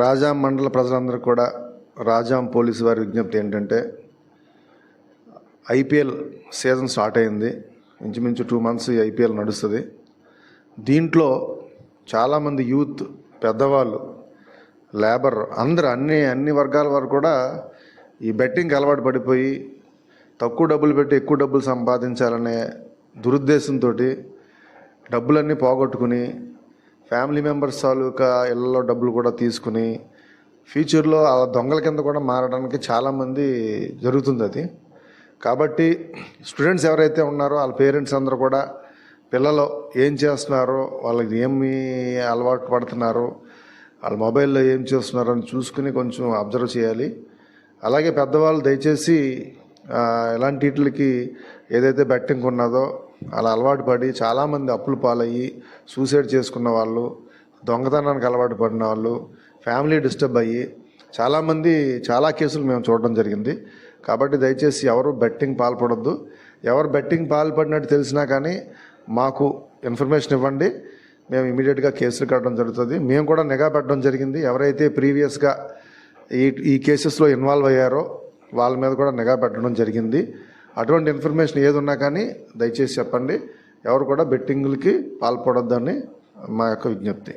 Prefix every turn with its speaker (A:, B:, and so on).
A: రాజాం మండల ప్రజలందరూ కూడా రాజాం పోలీసు వారి విజ్ఞప్తి ఏంటంటే ఐపీఎల్ సీజన్ స్టార్ట్ అయింది. ఇంచుమించు టూ మంత్స్ ఈ ఐపీఎల్ నడుస్తుంది. దీంట్లో చాలామంది యూత్ పెద్దవాళ్ళు లేబర్ అందరు అన్ని అన్ని వర్గాల వారు కూడా ఈ బెట్టింగ్కి అలవాటు పడిపోయి తక్కువ డబ్బులు పెట్టి ఎక్కువ డబ్బులు సంపాదించాలనే దురుద్దేశంతో డబ్బులన్నీ పోగొట్టుకుని ఫ్యామిలీ మెంబర్స్ తాలూకా ఇళ్ళలో డబ్బులు కూడా తీసుకుని ఫ్యూచర్లో ఆ దొంగల కింద కూడా మారడానికి చాలామంది జరుగుతుంది అది. కాబట్టి స్టూడెంట్స్ ఎవరైతే ఉన్నారో వాళ్ళ పేరెంట్స్ అందరూ కూడా పిల్లలు ఏం చేస్తున్నారో వాళ్ళకి ఏమి అలవాటు పడుతున్నారో వాళ్ళ మొబైల్లో ఏం చేస్తున్నారో అని చూసుకుని కొంచెం అబ్జర్వ్ చేయాలి. అలాగే పెద్దవాళ్ళు దయచేసి ఇలాంటి వీటికి ఏదైతే బెట్టింగ్ ఉన్నదో అలా అలవాటు పడి చాలామంది అప్పులు పాలయ్యి సూసైడ్ చేసుకున్న వాళ్ళు దొంగతనానికి అలవాటు పడిన వాళ్ళు ఫ్యామిలీ డిస్టర్బ్ అయ్యి చాలామంది చాలా కేసులు మేము చూడడం జరిగింది. కాబట్టి దయచేసి ఎవరు బెట్టింగ్ పాల్పడొద్దు. ఎవరు బెట్టింగ్ పాల్పడినట్టు తెలిసినా కానీ మాకు ఇన్ఫర్మేషన్ ఇవ్వండి. మేము ఇమీడియట్గా కేసులు కట్టడం జరుగుతుంది. మేము కూడా నిఘా పెట్టడం జరిగింది. ఎవరైతే ప్రీవియస్గా ఈ ఈ కేసెస్లో ఇన్వాల్వ్ అయ్యారో వాళ్ళ మీద కూడా నిఘా పెట్టడం జరిగింది. అటువంటి ఇన్ఫర్మేషన్ ఏది ఉన్నా కానీ దయచేసి చెప్పండి. ఎవరు కూడా బెట్టింగ్లకి పాల్పడొద్దని మా యొక్క విజ్ఞప్తి.